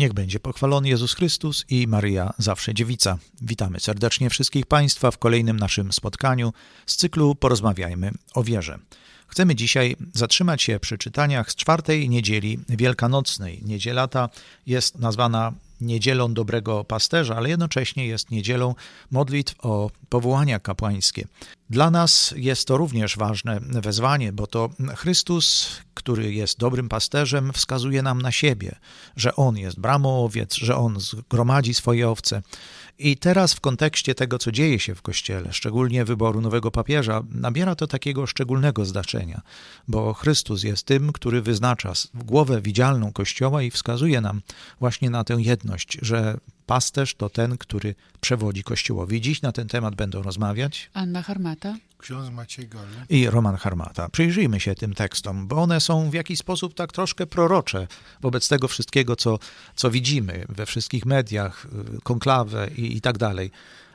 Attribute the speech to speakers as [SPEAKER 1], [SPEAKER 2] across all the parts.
[SPEAKER 1] Niech będzie pochwalony Jezus Chrystus i Maryja zawsze dziewica. Witamy serdecznie wszystkich Państwa w kolejnym naszym spotkaniu z cyklu Porozmawiajmy o wierze. Chcemy dzisiaj zatrzymać się przy czytaniach z czwartej niedzieli wielkanocnej. Niedziela ta jest nazwana niedzielą dobrego pasterza, ale jednocześnie jest niedzielą modlitw o powołania kapłańskie. Dla nas jest to również ważne wezwanie, bo to Chrystus, który jest dobrym pasterzem, wskazuje nam na siebie, że On jest bramą owiec, że On zgromadzi swoje owce. I teraz w kontekście tego, co dzieje się w Kościele, szczególnie wyboru nowego papieża, nabiera to takiego szczególnego znaczenia, bo Chrystus jest tym, który wyznacza głowę widzialną Kościoła i wskazuje nam właśnie na tę jedność, że pasterz to ten, który przewodzi Kościołowi. Dziś na ten temat będą rozmawiać
[SPEAKER 2] Anna Harmata.
[SPEAKER 3] Ksiądz Maciej Golu.
[SPEAKER 1] i Roman Harmata. Przyjrzyjmy się tym tekstom, bo one są w jakiś sposób tak troszkę prorocze wobec tego wszystkiego, co, co widzimy we wszystkich mediach, konklawę i, i tak dalej.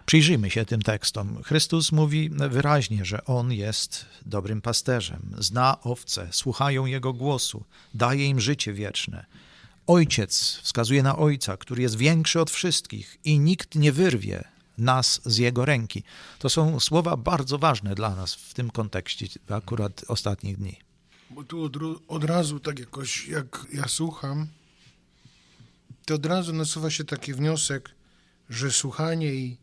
[SPEAKER 1] Przyjrzyjmy się tym tekstom. Chrystus mówi wyraźnie, że On jest dobrym pasterzem, zna owce, słuchają Jego głosu, daje im życie wieczne. Ojciec wskazuje na Ojca, który jest większy od wszystkich i nikt nie wyrwie nas z Jego ręki. To są słowa bardzo ważne dla nas w tym kontekście akurat ostatnich dni.
[SPEAKER 3] Bo tu od, od razu tak jakoś, jak ja słucham, to od razu nasuwa się taki wniosek, że słuchanie i,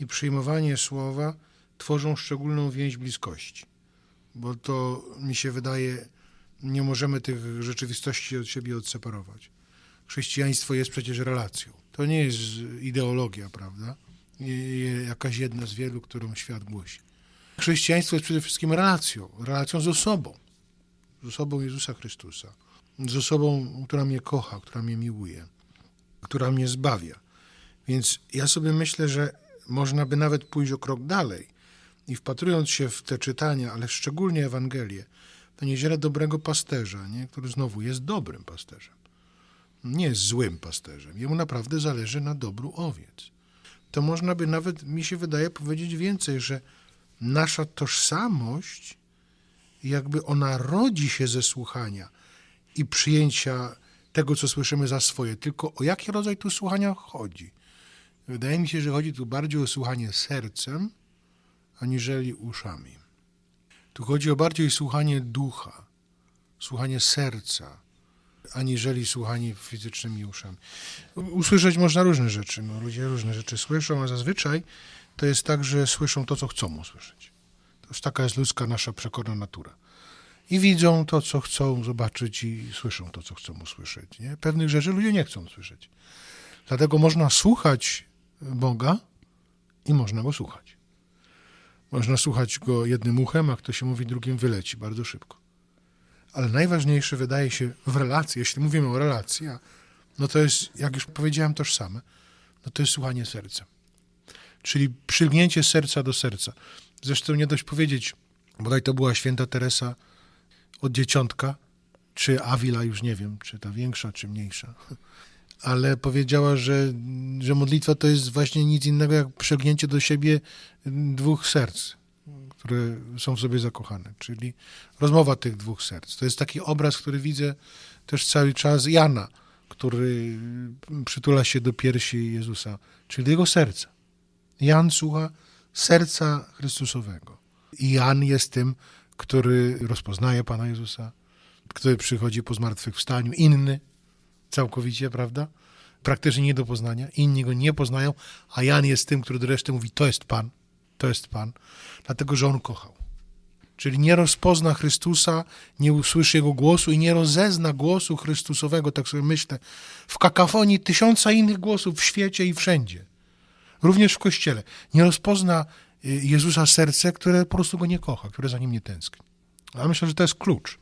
[SPEAKER 3] i przyjmowanie słowa tworzą szczególną więź bliskości. Bo to mi się wydaje, nie możemy tych rzeczywistości od siebie odseparować. Chrześcijaństwo jest przecież relacją. To nie jest ideologia, prawda? Jakaś jedna z wielu, którą świat głosi. Chrześcijaństwo jest przede wszystkim relacją, relacją z osobą, z osobą Jezusa Chrystusa, z osobą, która mnie kocha, która mnie miłuje, która mnie zbawia. Więc ja sobie myślę, że można by nawet pójść o krok dalej i wpatrując się w te czytania, ale szczególnie Ewangelię, to niedzielę dobrego pasterza, nie? który znowu jest dobrym pasterzem. Nie jest złym pasterzem. Jemu naprawdę zależy na dobru owiec. To można by nawet, mi się wydaje, powiedzieć więcej, że nasza tożsamość, jakby ona rodzi się ze słuchania i przyjęcia tego, co słyszymy za swoje. Tylko o jaki rodzaj tu słuchania chodzi? Wydaje mi się, że chodzi tu bardziej o słuchanie sercem, aniżeli uszami. Tu chodzi o bardziej słuchanie ducha, słuchanie serca, aniżeli słuchanie fizycznymi uszami. Usłyszeć można różne rzeczy. No, ludzie różne rzeczy słyszą, a zazwyczaj to jest tak, że słyszą to, co chcą usłyszeć. To już taka jest ludzka nasza przekorna natura. I widzą to, co chcą zobaczyć i słyszą to, co chcą usłyszeć. Nie? Pewnych rzeczy ludzie nie chcą słyszeć. Dlatego można słuchać Boga i można Go słuchać. Można słuchać Go jednym uchem, a kto się mówi drugim wyleci bardzo szybko. Ale najważniejsze wydaje się w relacji, jeśli mówimy o relacji, no to jest, jak już powiedziałem, tożsame, no to jest słuchanie sercem. Czyli przylgnięcie serca do serca. Zresztą nie dość powiedzieć, bodaj to była święta Teresa od dzieciątka, czy Avila, już nie wiem, czy ta większa, czy mniejsza, ale powiedziała, że, że modlitwa to jest właśnie nic innego jak przylgnięcie do siebie dwóch serc które są w sobie zakochane, czyli rozmowa tych dwóch serc. To jest taki obraz, który widzę też cały czas Jana, który przytula się do piersi Jezusa, czyli jego serca. Jan słucha serca Chrystusowego. I Jan jest tym, który rozpoznaje Pana Jezusa, który przychodzi po zmartwychwstaniu, inny całkowicie, prawda? Praktycznie nie do poznania. Inni go nie poznają, a Jan jest tym, który do reszty mówi, to jest Pan to jest Pan, dlatego że On kochał. Czyli nie rozpozna Chrystusa, nie usłyszy Jego głosu i nie rozezna głosu Chrystusowego, tak sobie myślę, w kakafonii tysiąca innych głosów w świecie i wszędzie. Również w Kościele. Nie rozpozna y, Jezusa serce, które po prostu Go nie kocha, które za Nim nie tęskni. A myślę, że to jest klucz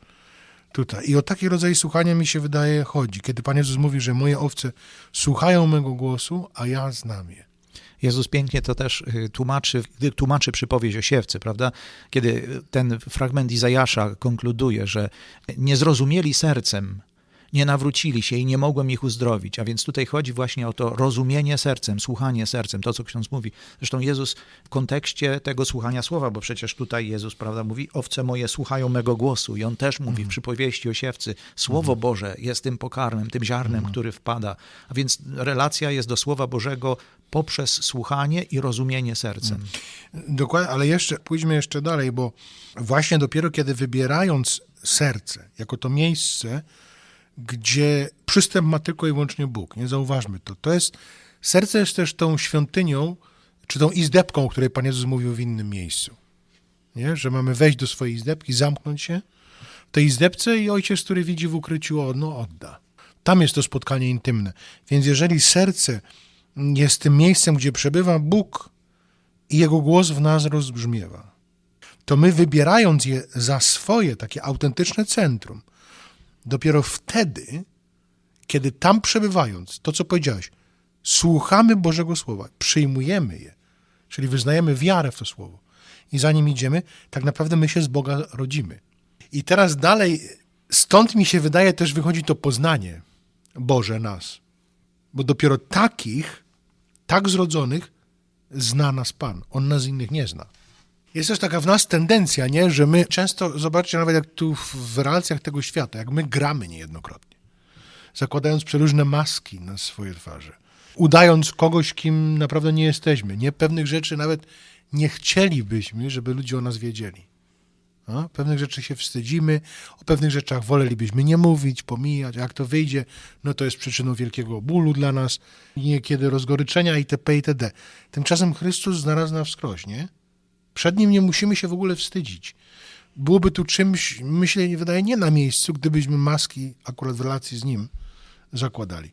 [SPEAKER 3] tutaj. I o taki rodzaj słuchania mi się wydaje chodzi. Kiedy Pan Jezus mówi, że moje owce słuchają mego głosu, a ja znam je.
[SPEAKER 1] Jezus pięknie to też y, tłumaczy, gdy tłumaczy przypowieść o siewcy, prawda? Kiedy ten fragment Izajasza konkluduje, że nie zrozumieli sercem, nie nawrócili się i nie mogłem ich uzdrowić. A więc tutaj chodzi właśnie o to rozumienie sercem, słuchanie sercem, to co ksiądz mówi. Zresztą Jezus w kontekście tego słuchania słowa, bo przecież tutaj Jezus, prawda, mówi, owce moje słuchają mego głosu i on też mówi w przypowieści o siewcy, Słowo Boże jest tym pokarmem, tym ziarnem, który wpada. A więc relacja jest do Słowa Bożego poprzez słuchanie i rozumienie sercem.
[SPEAKER 3] Dokładnie, ale jeszcze pójdźmy jeszcze dalej, bo właśnie dopiero kiedy wybierając serce jako to miejsce, gdzie przystęp ma tylko i wyłącznie Bóg, nie zauważmy to. To jest, serce jest też tą świątynią, czy tą izdebką, o której Pan Jezus mówił w innym miejscu. Nie? Że mamy wejść do swojej izdebki, zamknąć się w tej izdebce i ojciec, który widzi w ukryciu, odda. Tam jest to spotkanie intymne. Więc jeżeli serce jest tym miejscem, gdzie przebywa Bóg i Jego głos w nas rozbrzmiewa, to my wybierając je za swoje, takie autentyczne centrum, dopiero wtedy, kiedy tam przebywając, to co powiedziałeś, słuchamy Bożego Słowa, przyjmujemy je, czyli wyznajemy wiarę w to Słowo i za nim idziemy, tak naprawdę my się z Boga rodzimy. I teraz dalej, stąd mi się wydaje też wychodzi to poznanie Boże nas, bo dopiero takich, tak zrodzonych zna nas Pan. On nas innych nie zna. Jest też taka w nas tendencja, nie? że my często, zobaczcie nawet jak tu w relacjach tego świata, jak my gramy niejednokrotnie, zakładając przeróżne maski na swoje twarze, udając kogoś, kim naprawdę nie jesteśmy. Nie pewnych rzeczy nawet nie chcielibyśmy, żeby ludzie o nas wiedzieli. A? Pewnych rzeczy się wstydzimy, o pewnych rzeczach wolelibyśmy nie mówić, pomijać, jak to wyjdzie, no to jest przyczyną wielkiego bólu dla nas, niekiedy rozgoryczenia itp. itd. Tymczasem Chrystus znalazł nas wskroś, nie? Przed Nim nie musimy się w ogóle wstydzić. Byłoby tu czymś, myślę, wydaje, nie na miejscu, gdybyśmy maski akurat w relacji z Nim zakładali.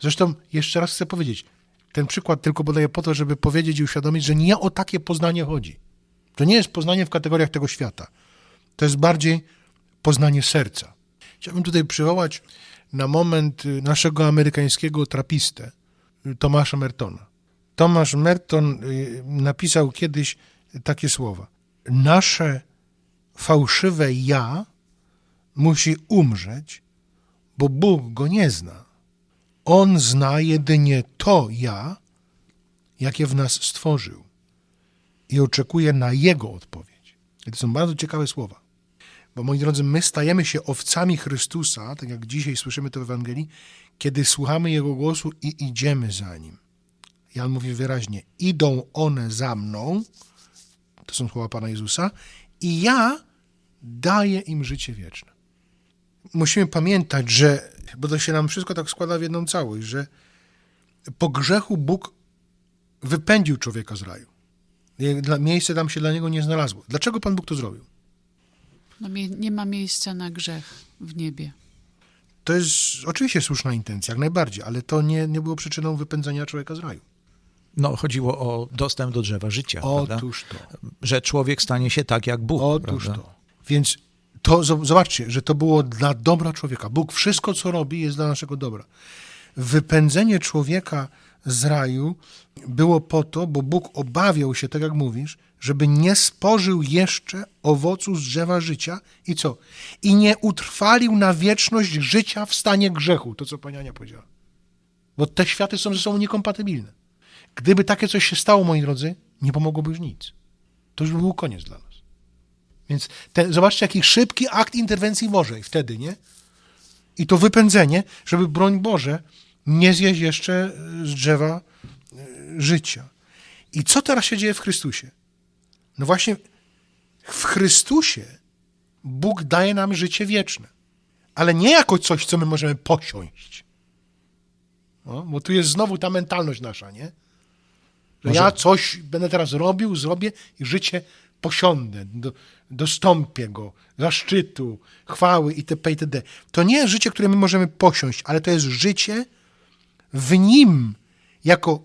[SPEAKER 3] Zresztą jeszcze raz chcę powiedzieć, ten przykład tylko podaję po to, żeby powiedzieć i uświadomić, że nie o takie poznanie chodzi. To nie jest poznanie w kategoriach tego świata. To jest bardziej poznanie serca. Chciałbym tutaj przywołać na moment naszego amerykańskiego trapistę, Tomasza Mertona. Tomasz Merton napisał kiedyś takie słowa. Nasze fałszywe ja musi umrzeć, bo Bóg go nie zna. On zna jedynie to ja, jakie w nas stworzył i oczekuje na Jego odpowiedź. I to są bardzo ciekawe słowa. Bo moi drodzy, my stajemy się owcami Chrystusa, tak jak dzisiaj słyszymy to w Ewangelii, kiedy słuchamy Jego głosu i idziemy za Nim. Jan mówi wyraźnie, idą one za mną, to są słowa Pana Jezusa, i ja daję im życie wieczne. Musimy pamiętać, że, bo to się nam wszystko tak składa w jedną całość, że po grzechu Bóg wypędził człowieka z raju. Miejsce tam się dla niego nie znalazło. Dlaczego Pan Bóg to zrobił?
[SPEAKER 2] No, nie ma miejsca na grzech w niebie.
[SPEAKER 3] To jest oczywiście słuszna intencja, jak najbardziej, ale to nie, nie było przyczyną wypędzenia człowieka z raju.
[SPEAKER 1] No, chodziło o dostęp do drzewa życia.
[SPEAKER 3] Otóż
[SPEAKER 1] prawda? to. Że człowiek stanie się tak jak Bóg.
[SPEAKER 3] Otóż
[SPEAKER 1] prawda?
[SPEAKER 3] to. Więc to zobaczcie, że to było dla dobra człowieka. Bóg wszystko, co robi, jest dla naszego dobra. Wypędzenie człowieka z raju było po to, bo Bóg obawiał się, tak jak mówisz, żeby nie spożył jeszcze owocu z drzewa życia i co? I nie utrwalił na wieczność życia w stanie grzechu, to co pani Ania powiedziała. Bo te światy są ze sobą niekompatybilne. Gdyby takie coś się stało, moi drodzy, nie pomogłoby już nic. To już by był koniec dla nas. Więc te, zobaczcie, jaki szybki akt interwencji Bożej wtedy, nie? I to wypędzenie, żeby broń Boże nie zjeść jeszcze z drzewa życia. I co teraz się dzieje w Chrystusie? No właśnie w Chrystusie Bóg daje nam życie wieczne. Ale nie jako coś, co my możemy posiąść. No, bo tu jest znowu ta mentalność nasza, nie? Że Może... ja coś będę teraz robił, zrobię i życie posiądę, do, dostąpię go, zaszczytu, chwały itp. itd. To nie jest życie, które my możemy posiąść, ale to jest życie w Nim, jako,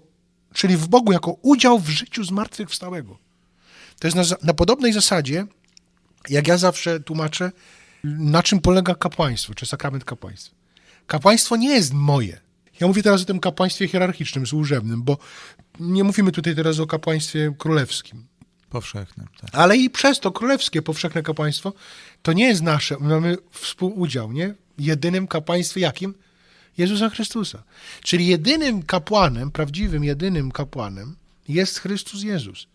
[SPEAKER 3] czyli w Bogu, jako udział w życiu zmartwychwstałego. To jest na, na podobnej zasadzie, jak ja zawsze tłumaczę, na czym polega kapłaństwo, czy sakrament kapłaństwa. Kapłaństwo nie jest moje. Ja mówię teraz o tym kapłaństwie hierarchicznym, służebnym, bo nie mówimy tutaj teraz o kapłaństwie królewskim.
[SPEAKER 1] Powszechnym, tak.
[SPEAKER 3] Ale i przez to królewskie, powszechne kapłaństwo, to nie jest nasze, mamy współudział, nie? Jedynym kapłaństwie jakim? Jezusa Chrystusa. Czyli jedynym kapłanem, prawdziwym jedynym kapłanem jest Chrystus Jezus.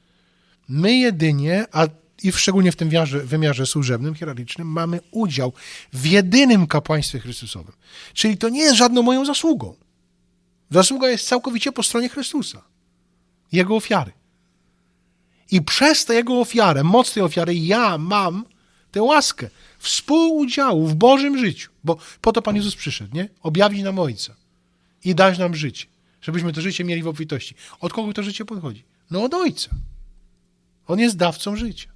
[SPEAKER 3] My jedynie, a i szczególnie w tym wiarze, wymiarze służebnym, hierarchicznym, mamy udział w jedynym kapłaństwie Chrystusowym. Czyli to nie jest żadną moją zasługą. Zasługa jest całkowicie po stronie Chrystusa. Jego ofiary. I przez tę Jego ofiarę, moc tej ofiary, ja mam tę łaskę współudziału w Bożym życiu. Bo po to Pan Jezus przyszedł, nie? Objawić nam Ojca i dać nam życie, żebyśmy to życie mieli w obfitości. Od kogo to życie podchodzi? No od Ojca. On jest dawcą życia.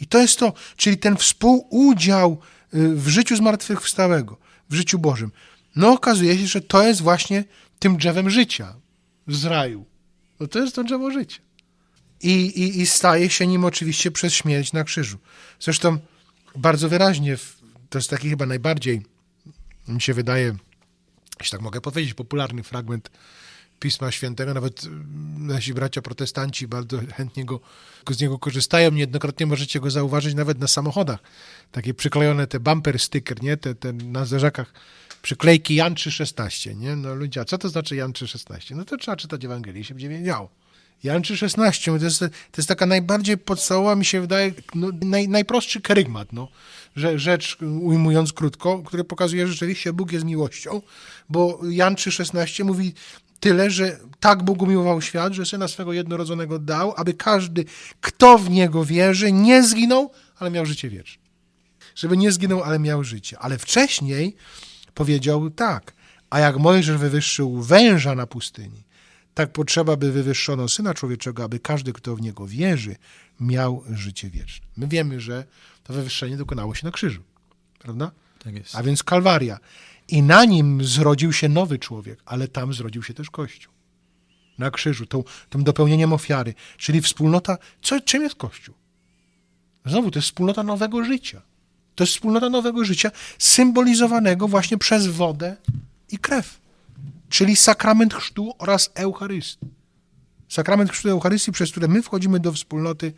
[SPEAKER 3] I to jest to, czyli ten współudział y, w życiu zmartwychwstałego, w życiu Bożym. No okazuje się, że to jest właśnie tym drzewem życia z raju. No to jest to drzewo życia. I, i, i staje się nim oczywiście przez śmierć na krzyżu. Zresztą bardzo wyraźnie, to jest taki chyba najbardziej, mi się wydaje, jeśli tak mogę powiedzieć, popularny fragment Pisma Świętego. Nawet mm, nasi bracia protestanci bardzo chętnie go, z niego korzystają. Niejednokrotnie możecie go zauważyć nawet na samochodach. Takie przyklejone te bumper sticker, nie? Te, te na zderzakach przyklejki Jan 3,16, nie? No ludzie, a co to znaczy Jan 3,16? No to trzeba czytać Ewangelię, się będzie wiedziało. Jan 3,16 to jest, to jest taka najbardziej podstawowa, mi się wydaje, no, naj, najprostszy kerygmat, no. Rzecz, ujmując krótko, który pokazuje, że rzeczywiście Bóg jest miłością, bo Jan 3,16 mówi tyle, że tak Bóg umiłował świat, że Syna swego jednorodzonego dał, aby każdy, kto w Niego wierzy, nie zginął, ale miał życie wieczne. Żeby nie zginął, ale miał życie. Ale wcześniej powiedział tak, a jak Mojżesz wywyższył węża na pustyni, tak potrzeba, by wywyższono Syna Człowieczego, aby każdy, kto w Niego wierzy, miał życie wieczne. My wiemy, że to wywyższenie dokonało się na krzyżu, prawda?
[SPEAKER 1] Tak jest.
[SPEAKER 3] A więc Kalwaria. I na nim zrodził się nowy człowiek, ale tam zrodził się też Kościół. Na krzyżu, tą, tym dopełnieniem ofiary, czyli wspólnota. Co, czym jest Kościół? Znowu, to jest wspólnota nowego życia. To jest wspólnota nowego życia, symbolizowanego właśnie przez wodę i krew, czyli sakrament chrztu oraz Eucharystii. Sakrament chrztu Eucharystii, przez które my wchodzimy do wspólnoty,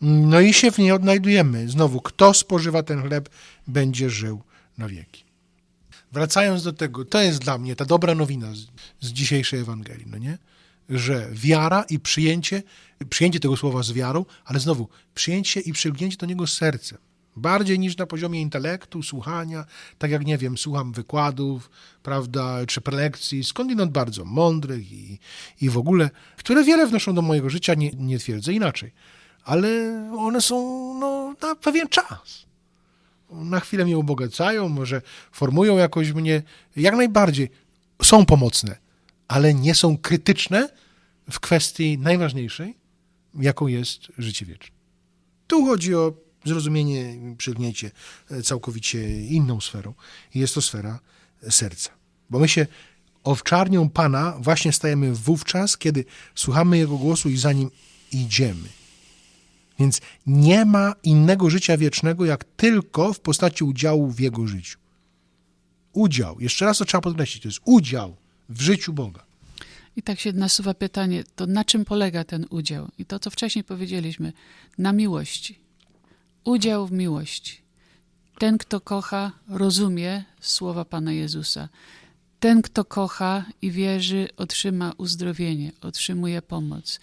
[SPEAKER 3] no i się w niej odnajdujemy. Znowu, kto spożywa ten chleb, będzie żył na wieki. Wracając do tego, to jest dla mnie ta dobra nowina z, z dzisiejszej Ewangelii, no nie? Że wiara i przyjęcie, przyjęcie tego słowa z wiarą, ale znowu, przyjęcie i przylgnięcie do niego sercem. Bardziej niż na poziomie intelektu, słuchania, tak jak, nie wiem, słucham wykładów, prawda, czy prelekcji, skądinąd bardzo mądrych i, i w ogóle, które wiele wnoszą do mojego życia, nie, nie twierdzę inaczej, ale one są no, na pewien czas. Na chwilę mnie ubogacają, może formują jakoś mnie, jak najbardziej. Są pomocne, ale nie są krytyczne w kwestii najważniejszej, jaką jest życie wieczne. Tu chodzi o zrozumienie, przygnięcie całkowicie inną sferą jest to sfera serca. Bo my się owczarnią Pana właśnie stajemy wówczas, kiedy słuchamy Jego głosu i za Nim idziemy. Więc nie ma innego życia wiecznego, jak tylko w postaci udziału w Jego życiu. Udział, jeszcze raz to trzeba podkreślić, to jest udział w życiu Boga.
[SPEAKER 2] I tak się nasuwa pytanie, to na czym polega ten udział? I to, co wcześniej powiedzieliśmy, na miłości. Udział w miłości. Ten, kto kocha, rozumie słowa Pana Jezusa. Ten, kto kocha i wierzy, otrzyma uzdrowienie, otrzymuje pomoc.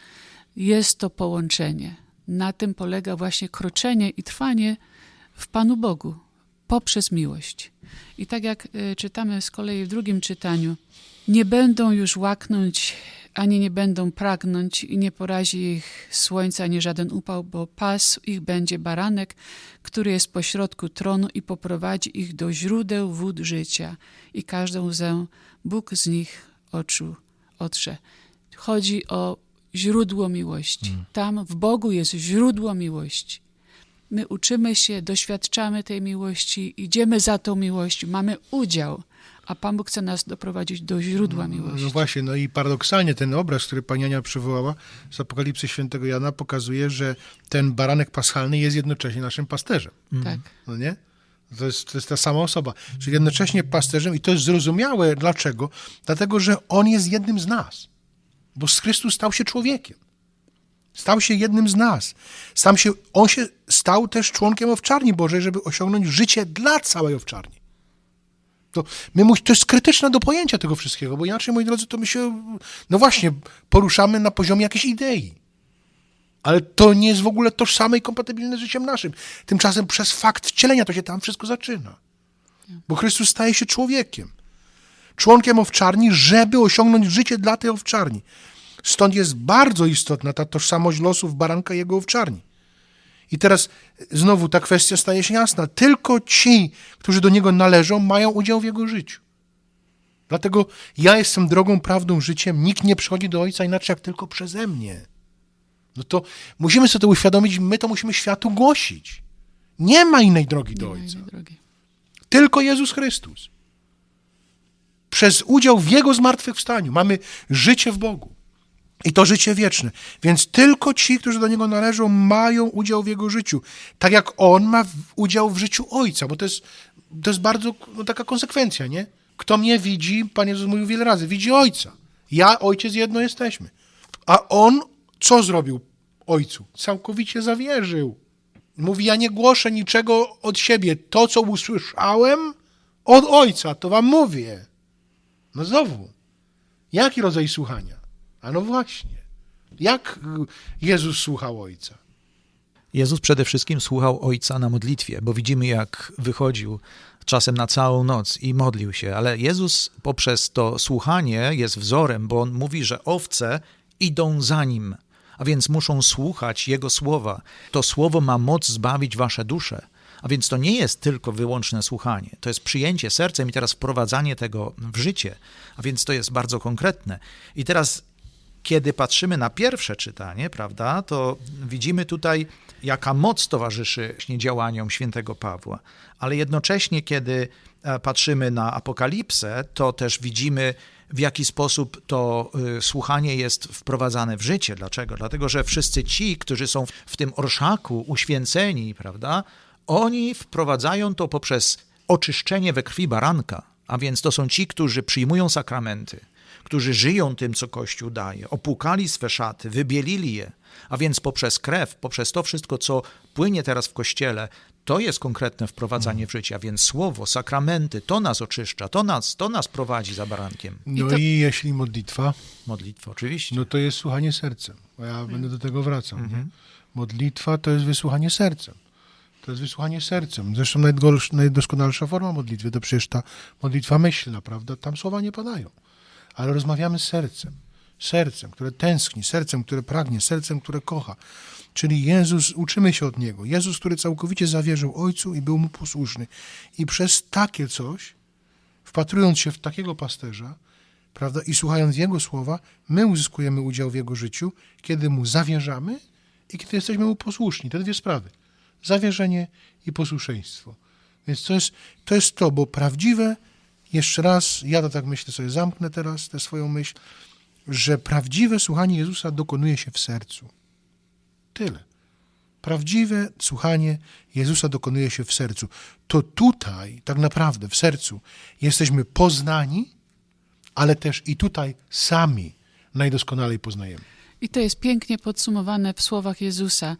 [SPEAKER 2] Jest to połączenie na tym polega właśnie kroczenie i trwanie w Panu Bogu poprzez miłość. I tak jak y, czytamy z kolei w drugim czytaniu, nie będą już łaknąć, ani nie będą pragnąć i nie porazi ich słońca, ani żaden upał, bo pas ich będzie baranek, który jest pośrodku tronu i poprowadzi ich do źródeł wód życia i każdą łzę Bóg z nich oczu otrze. Chodzi o źródło miłości. Hmm. Tam w Bogu jest źródło miłości. My uczymy się, doświadczamy tej miłości, idziemy za tą miłością, mamy udział, a Pan Bóg chce nas doprowadzić do źródła miłości.
[SPEAKER 3] No właśnie, no i paradoksalnie ten obraz, który Pani Ania przywołała z Apokalipsy Świętego Jana pokazuje, że ten baranek paschalny jest jednocześnie naszym pasterzem.
[SPEAKER 2] Tak.
[SPEAKER 3] No nie? To jest, to jest ta sama osoba. Czyli jednocześnie pasterzem i to jest zrozumiałe. Dlaczego? Dlatego, że On jest jednym z nas bo Chrystus stał się człowiekiem. Stał się jednym z nas. Sam się, on się stał też członkiem owczarni Bożej, żeby osiągnąć życie dla całej owczarni. To, my, mu- to jest krytyczne do pojęcia tego wszystkiego, bo inaczej, moi drodzy, to my się, no właśnie, poruszamy na poziomie jakiejś idei. Ale to nie jest w ogóle tożsame i kompatybilne z życiem naszym. Tymczasem przez fakt wcielenia to się tam wszystko zaczyna. Bo Chrystus staje się człowiekiem. Członkiem owczarni, żeby osiągnąć życie dla tej owczarni. Stąd jest bardzo istotna ta tożsamość losów baranka i jego owczarni. I teraz znowu ta kwestia staje się jasna. Tylko ci, którzy do niego należą, mają udział w jego życiu. Dlatego ja jestem drogą, prawdą, życiem. Nikt nie przychodzi do Ojca inaczej jak tylko przeze mnie. No to musimy sobie to uświadomić, my to musimy światu głosić. Nie ma innej drogi do
[SPEAKER 2] Nie ma
[SPEAKER 3] Ojca.
[SPEAKER 2] drogi.
[SPEAKER 3] Tylko Jezus Chrystus. Przez udział w Jego zmartwychwstaniu mamy życie w Bogu. I to życie wieczne. Więc tylko ci, którzy do Niego należą, mają udział w Jego życiu. Tak jak On ma udział w życiu Ojca, bo to jest, to jest bardzo no, taka konsekwencja, nie? Kto mnie widzi, Pan Jezus mówił wiele razy, widzi Ojca. Ja, Ojciec jedno jesteśmy. A On co zrobił Ojcu? Całkowicie zawierzył. Mówi, ja nie głoszę niczego od siebie. To, co usłyszałem od Ojca, to wam mówię. No znowu, jaki rodzaj słuchania? A no właśnie, jak Jezus słuchał Ojca?
[SPEAKER 1] Jezus przede wszystkim słuchał Ojca na modlitwie, bo widzimy, jak wychodził czasem na całą noc i modlił się, ale Jezus poprzez to słuchanie jest wzorem, bo on mówi, że owce idą za nim, a więc muszą słuchać Jego słowa. To słowo ma moc zbawić wasze dusze. A więc to nie jest tylko wyłączne słuchanie, to jest przyjęcie sercem i teraz wprowadzanie tego w życie. A więc to jest bardzo konkretne. I teraz kiedy patrzymy na pierwsze czytanie, prawda, to widzimy tutaj, jaka moc towarzyszy działaniom świętego Pawła. Ale jednocześnie, kiedy e, patrzymy na Apokalipsę, to też widzimy, w jaki sposób to y, słuchanie jest wprowadzane w życie. Dlaczego? Dlatego, że wszyscy ci, którzy są w tym orszaku uświęceni, prawda, oni wprowadzają to poprzez oczyszczenie we krwi baranka. A więc to są ci, którzy przyjmują sakramenty, którzy żyją tym, co Kościół daje, opłukali swe szaty, wybielili je, a więc poprzez krew, poprzez to wszystko, co płynie teraz w Kościele, to jest konkretne wprowadzanie w życie, a więc słowo, sakramenty, to nas oczyszcza, to nas, to nas prowadzi za barankiem.
[SPEAKER 3] No
[SPEAKER 2] to-
[SPEAKER 3] i jeśli modlitwa,
[SPEAKER 1] Modlitwa, oczywiście.
[SPEAKER 3] no to jest słuchanie sercem. Bo ja będę do tego wracał. Nie? Modlitwa to jest wysłuchanie sercem. To jest wysłuchanie sercem. Zresztą najdoskonalsza forma modlitwy to przecież ta modlitwa myślna, prawda? Tam słowa nie padają. Ale rozmawiamy sercem. Sercem, które tęskni, sercem, które pragnie, sercem, które kocha. Czyli Jezus, uczymy się od Niego. Jezus, który całkowicie zawierzył Ojcu i był Mu posłuszny. I przez takie coś, wpatrując się w takiego pasterza, prawda, i słuchając Jego słowa, my uzyskujemy udział w Jego życiu, kiedy Mu zawierzamy i kiedy jesteśmy Mu posłuszni. Te dwie sprawy. Zawierzenie i posłuszeństwo. Więc to jest to, jest to bo prawdziwe, jeszcze raz, ja to tak myślę sobie, zamknę teraz tę swoją myśl, że prawdziwe słuchanie Jezusa dokonuje się w sercu. Tyle. Prawdziwe słuchanie Jezusa dokonuje się w sercu. To tutaj, tak naprawdę, w sercu, jesteśmy poznani, ale też i tutaj sami najdoskonalej poznajemy.
[SPEAKER 2] I to jest pięknie podsumowane w słowach Jezusa.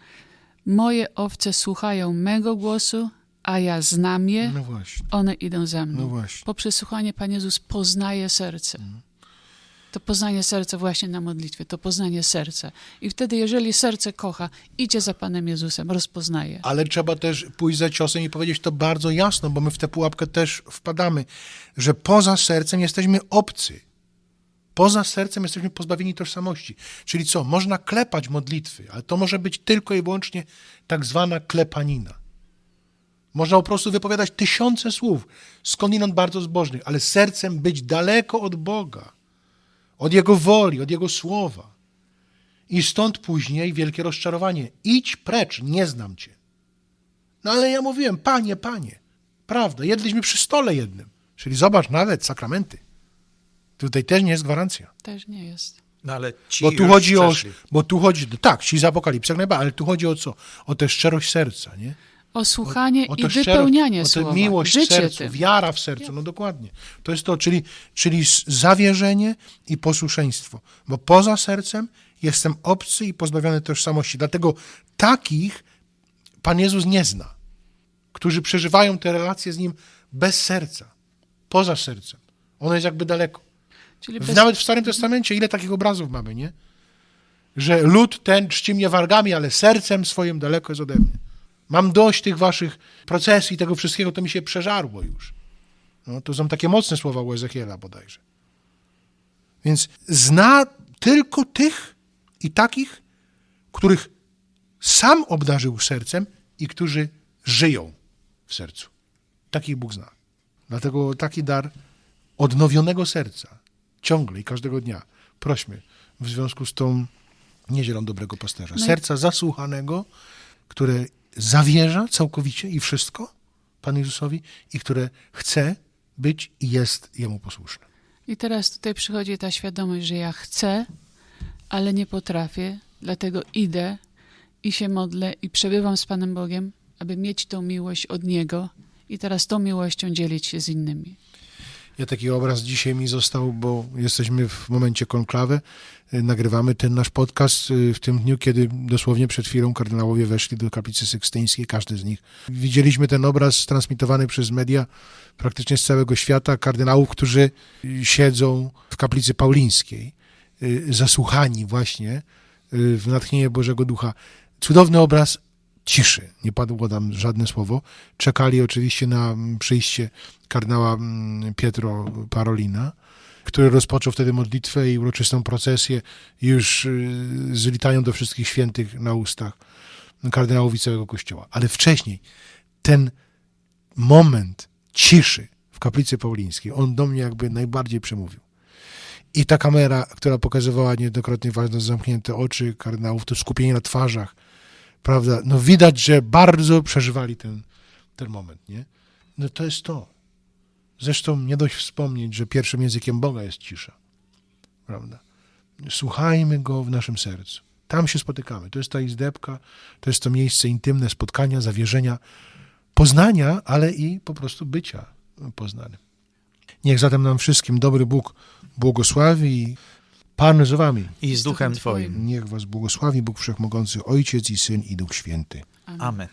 [SPEAKER 2] Moje owce słuchają mego głosu, a ja znam je,
[SPEAKER 3] No
[SPEAKER 2] one idą za mną.
[SPEAKER 3] no właśnie.
[SPEAKER 2] Poprzez słuchanie Pan Jezus poznaje serce. To poznanie serca właśnie na modlitwie, to poznanie serca. I wtedy, jeżeli serce kocha, idzie za Panem Jezusem, rozpoznaje.
[SPEAKER 3] Ale trzeba też pójść za ciosem i powiedzieć to bardzo jasno, bo my w tę pułapkę też wpadamy, że poza sercem jesteśmy obcy. Poza sercem jesteśmy pozbawieni tożsamości. Czyli co? Można klepać modlitwy, ale to może być tylko i wyłącznie tak zwana klepanina. Można po prostu wypowiadać tysiące słów, skądinąd bardzo zbożnych, ale sercem być daleko od Boga, od Jego woli, od Jego słowa. I stąd później wielkie rozczarowanie. Idź precz, nie znam Cię. No ale ja mówiłem, panie, panie, prawda, jedliśmy przy stole jednym. Czyli zobacz, nawet sakramenty. Tutaj też nie jest gwarancja.
[SPEAKER 2] Też nie jest.
[SPEAKER 1] No ale ci
[SPEAKER 3] Bo tu
[SPEAKER 1] już
[SPEAKER 3] chodzi o, bo tu chodzi, tak, ci z apokalipsy ale tu chodzi o co? O tę szczerość serca, nie?
[SPEAKER 2] O słuchanie
[SPEAKER 3] o
[SPEAKER 2] i
[SPEAKER 3] to szczero-
[SPEAKER 2] wypełnianie
[SPEAKER 3] o to
[SPEAKER 2] słowa.
[SPEAKER 3] miłość w
[SPEAKER 2] Życie
[SPEAKER 3] sercu,
[SPEAKER 2] tym.
[SPEAKER 3] wiara w sercu, no dokładnie. To jest to, czyli, czyli zawierzenie i posłuszeństwo. Bo poza sercem jestem obcy i pozbawiony tożsamości. Dlatego takich Pan Jezus nie zna, którzy przeżywają te relacje z Nim bez serca, poza sercem. Ono jest jakby daleko. W,
[SPEAKER 2] bez,
[SPEAKER 3] nawet w Starym Testamencie ile takich obrazów mamy, nie? Że lud ten czci mnie wargami, ale sercem swoim daleko jest ode mnie. Mam dość tych waszych procesów i tego wszystkiego, to mi się przeżarło już. No, to są takie mocne słowa u Ezechiela bodajże. Więc zna tylko tych i takich, których sam obdarzył sercem i którzy żyją w sercu. Takich Bóg zna. Dlatego taki dar odnowionego serca ciągle i każdego dnia prośmy w związku z tą niedzielą dobrego pasterza.
[SPEAKER 2] No
[SPEAKER 3] Serca zasłuchanego, które zawierza całkowicie i wszystko Panu Jezusowi i które chce być i jest Jemu posłuszne.
[SPEAKER 2] I teraz tutaj przychodzi ta świadomość, że ja chcę, ale nie potrafię, dlatego idę i się modlę i przebywam z Panem Bogiem, aby mieć tą miłość od Niego i teraz tą miłością dzielić się z innymi.
[SPEAKER 3] Ja taki obraz dzisiaj mi został, bo jesteśmy w momencie konklawy, y, nagrywamy ten nasz podcast y, w tym dniu, kiedy dosłownie przed chwilą kardynałowie weszli do kaplicy sykstyńskiej, każdy z nich. Widzieliśmy ten obraz transmitowany przez media praktycznie z całego świata, kardynałów, którzy siedzą w kaplicy paulińskiej, y, zasłuchani właśnie w natchnienie Bożego Ducha. Cudowny obraz ciszy, nie padło tam żadne słowo. Czekali oczywiście na mm, przyjście kardynała mm, Pietro Parolina, który rozpoczął wtedy modlitwę i uroczystą procesję już y, z litają do wszystkich świętych na ustach kardynałów całego kościoła. Ale wcześniej ten moment ciszy w kaplicy paulińskiej, on do mnie jakby najbardziej przemówił. I ta kamera, która pokazywała niejednokrotnie ważne zamknięte oczy kardynałów, to skupienie na twarzach, prawda? No widać, że bardzo przeżywali ten, ten moment, nie? No to jest to. Zresztą nie dość wspomnieć, że pierwszym językiem Boga jest cisza, prawda? Słuchajmy Go w naszym sercu. Tam się spotykamy. To jest ta izdebka, to jest to miejsce intymne spotkania, zawierzenia, poznania, ale i po prostu bycia poznanym. Niech zatem nam wszystkim dobry Bóg błogosławi Pan z wami.
[SPEAKER 1] I z duchem Twoim.
[SPEAKER 3] Niech was błogosławi Bóg Wszechmogący, Ojciec i Syn i Duch Święty.
[SPEAKER 2] Amen.
[SPEAKER 1] Amen.